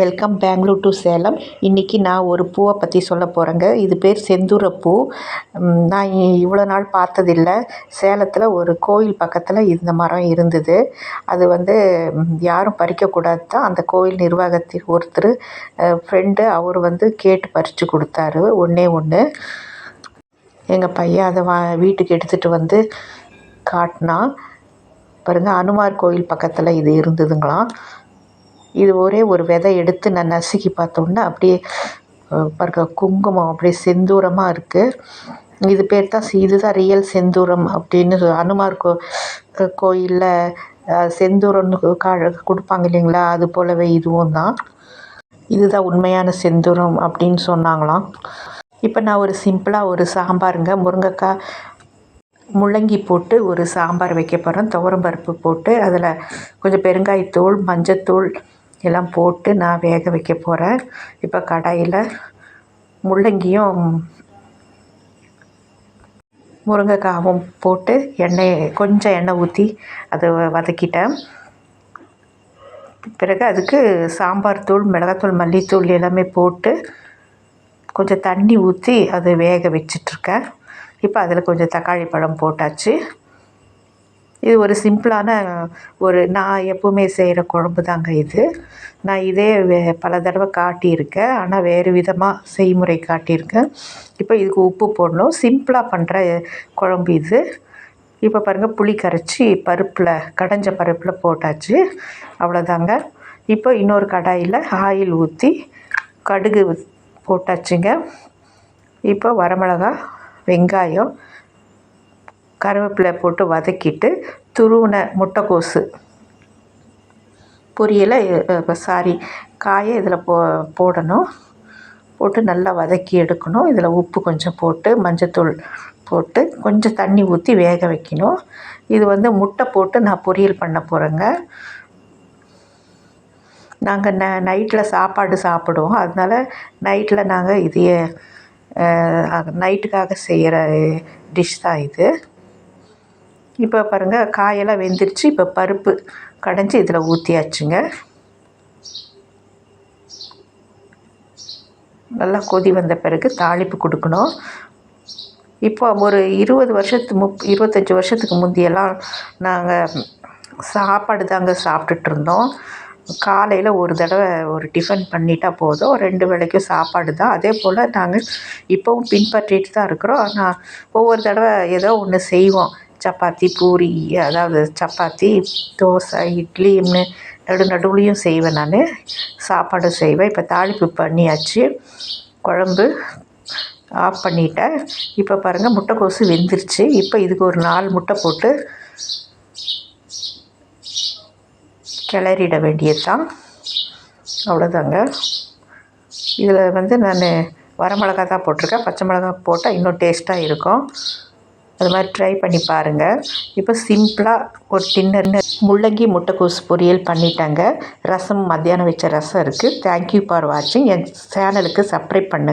Welcome Bangalore to Salem இன்றைக்கி நான் ஒரு பூவை பற்றி சொல்ல போகிறேங்க இது பேர் செந்தூரப்பூ பூ. நான் இவ்வளோ நாள் பார்த்ததில்ல. சேலத்தில் ஒரு கோயில் பக்கத்தில் இந்த மரம் இருந்தது. அது வந்து யாரும் பறிக்கக்கூடாது தான். அந்த கோயில் நிர்வாகத்தில் ஒருத்தர் ஃப்ரெண்டு அவர் வந்து கேட்டு பறித்து கொடுத்தாரு. ஒன்றே ஒன்று எங்கள் பையன் அதை வா வீட்டுக்கு எடுத்துகிட்டு வந்து காட்டினான். பாருங்க அனுமார் கோயில் பக்கத்தில் இது இருந்ததுங்களாம். இது ஒரே ஒரு விதை எடுத்து நான் நசுக்கி பார்த்தோன்னே அப்படியே அஹ், பாருங்க குங்குமம் அப்படியே செந்தூரமாக இருக்குது இது பேர் தான் இதுதான் ரியல் செந்தூரம் அப்படின்னு சொ- அனுமார் கோ கோயிலில் செந்தூரம்னு கா கொடுப்பாங்க இல்லைங்களா? அது போலவே இதுவும் தான். இதுதான் உண்மையான செந்தூரம் அப்படின்னு சொன்னாங்களாம். இப்போ நான் ஒரு சிம்பிளாக ஒரு சாம்பாருங்க. முருங்கைக்காய் முள்ளங்கி போட்டு ஒரு சாம்பார் வைக்க போகிறேன் துவரம்பருப்பு போட்டு அதில் கொஞ்சம் பெருங்காயத்தூள் மஞ்சத்தூள் எல்லாம் போட்டு நான் வேக வைக்க போகிறேன் இப்போ கடாயில் முள்ளங்கியும் முருங்கைக்காவும் போட்டு எண்ணெய் கொஞ்சம் எண்ணெய் ஊற்றி அதை வதக்கிட்டேன். பிறகு அதுக்கு சாம்பார் தூள் மிளகாத்தூள் மல்லித்தூள் எல்லாமே போட்டு கொஞ்சம் தண்ணி ஊற்றி அதை வேக வச்சிட்ருக்கேன். இப்போ அதில் கொஞ்சம் தக்காளி பழம் போட்டாச்சு. இது ஒரு சிம்பிளான ஒரு நான் எப்பவுமே செய்கிற குழம்பு தாங்க இது. நான் இதே வே- பல தடவை காட்டியிருக்கேன். ஆனால் வேறு விதமாக செய்முறை காட்டியிருக்கேன். இப்போ இதுக்கு உப்பு போடணும். சிம்பிளாக பண்ணுற குழம்பு இது. இப்போ பாருங்கள் புளி கரைச்சி பருப்பில் கடைஞ்ச பருப்பில் போட்டாச்சு. அவ்வளோதாங்க. இப்போ இன்னொரு கடாயில் ஆயில் ஊற்றி கடுகு போட்டாச்சுங்க. இப்போ வரமிளகா வெங்காயம் கருவேப்பிலை போட்டு வதக்கிட்டு துருவின முட்டைக்கோசு. பொரியலை சாரி காயை இதில் போ போடணும். போட்டு நல்லா வதக்கி எடுக்கணும். இதில் உப்பு கொஞ்சம் போட்டு மஞ்சத்தூள் போட்டு கொஞ்சம் தண்ணி ஊற்றி வேக வைக்கணும். இது வந்து முட்டை போட்டு நான் பொரியல் பண்ண போகிறேங்க நாங்கள் ந நைட்டில் சாப்பாடு சாப்பிடுவோம். அதனால நைட்டில் நாங்கள் இதையே நைட்டுக்காக செய்கிற டிஷ் தான் இது. இப்போ பாருங்கள் காயெல்லாம் வெந்துருச்சு. இப்போ பருப்பு கடைஞ்சி இதில் ஊற்றியாச்சுங்க நல்லா கொதி வந்த பிறகு தாளிப்பு கொடுக்கணும். இப்போ ஒரு இருபது வருஷத்து முப் இருபத்தஞ்சி வருஷத்துக்கு முந்தியெல்லாம் நாங்கள் சாப்பாடு தாங்க சாப்பிட்டுட்டு இருந்தோம். காலையில் ஒரு தடவை ஒரு டிஃபன் பண்ணிட்டா போதும். ரெண்டு வேளைக்கும் சாப்பாடு தான். அதே போல் நாங்கள் இப்போவும் பின்பற்றிட்டு தான் இருக்கிறோம். ஆனால் ஒவ்வொரு தடவை ஏதோ ஒன்று செய்வோம். சப்பாத்தி பூரி அதாவது சப்பாத்தி தோசை இட்லின்னு நடு நடுவுலையும் செய்வேன் நான். சாப்பாடு செய்வேன். இப்போ தாளிப்பு பண்ணியாச்சு. குழம்பு ஆஃப் பண்ணிட்டேன். இப்போ பாருங்கள் முட்டைக்கோசு வெந்துருச்சு. இப்போ இதுக்கு ஒரு நாலு முட்டை போட்டு கிளறிட வேண்டியது தான் அவ்வளோதாங்க இதில் வந்து நான் வரமிளகா தான் போட்டிருக்கேன். பச்சை மிளகா போட்டால் இன்னும் டேஸ்ட்டாக இருக்கும். அது மாதிரி ட்ரை பண்ணி பாருங்கள் இப்போ சிம்பிளாக ஒரு டின்னர் முள்ளங்கி முட்டைக்கோஸ் பொரியல் பண்ணிட்டாங்க. ரசம் மத்தியானம் வச்ச ரசம் இருக்குது தேங்க்யூ ஃபார் வாட்சிங் என் சேனலுக்கு சப்ஸ்கிரைப் பண்ணுங்கள்